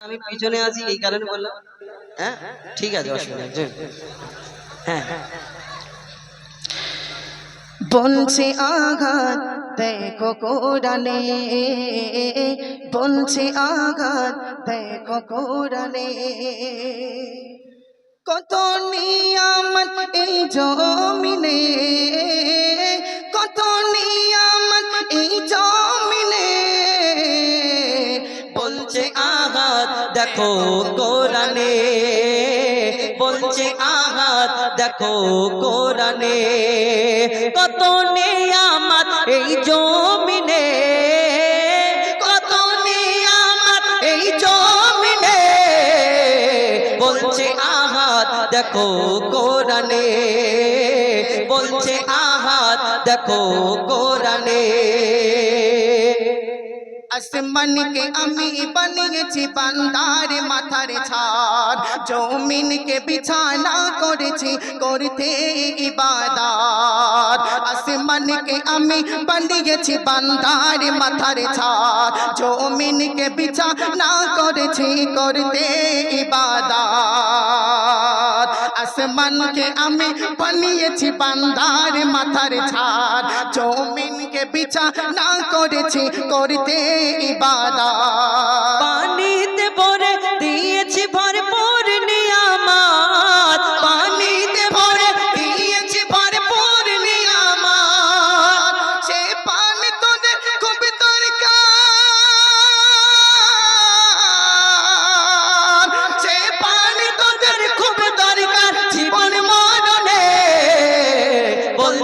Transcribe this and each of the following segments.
আমি পিছনে আছি, এই কারণে বললাম। হ্যাঁ? ঠিক আছে, অসুবিধা। হ্যাঁ। বলছে আঘাত, দেখো কোরআনে বলছে আঘাত, দেখো কোরআনে কত নিয়ামত এই জমিনে দেখো কোরআনে, বলছে আঘাত দেখো কোরআনে, কত নিয়ামত এই জমিনে, কত নিয়ামত এই জমিনে, বলছে আঘাত দেখো কোরআনে, বলছে আঘাত দেখো কোরআনে। আসমানকে আমি বানিয়েছি, বান্দার মাথার ছাদ। জমিনকে বিছানা করেছি, করতে ইবাদত। আসমানকে আমি বানিয়েছি, বান্দার মাথার ছাদ। জমিনকে বিছানা করেছি, করতে ইবাদত। আসমানকে আমি বানিয়েছি বান্দার মাথার ছাদ। জমিনকে বিছানা করেছি করতে ইবাদত।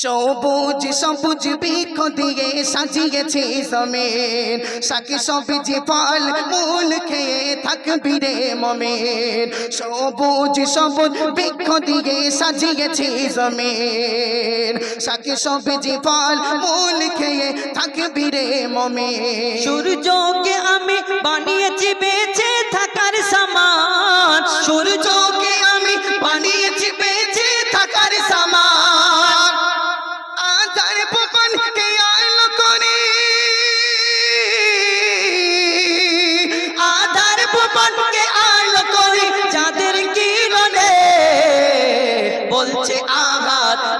সবুজ সবুজ বৃক্ষ দিয়ে সাজিয়েছে জমিন। সাকি সবুজ, ফল, মূল খেয়ে থাকবি রে মমিন। সবুজ সবুজ বৃক্ষ দিয়ে সাজিয়েছে জমিন। সাকি সবুজ, ফল, মূল খেয়ে থাকবি রে মমিন। সূর্যকে আমি বানিয়েছি বেঁচে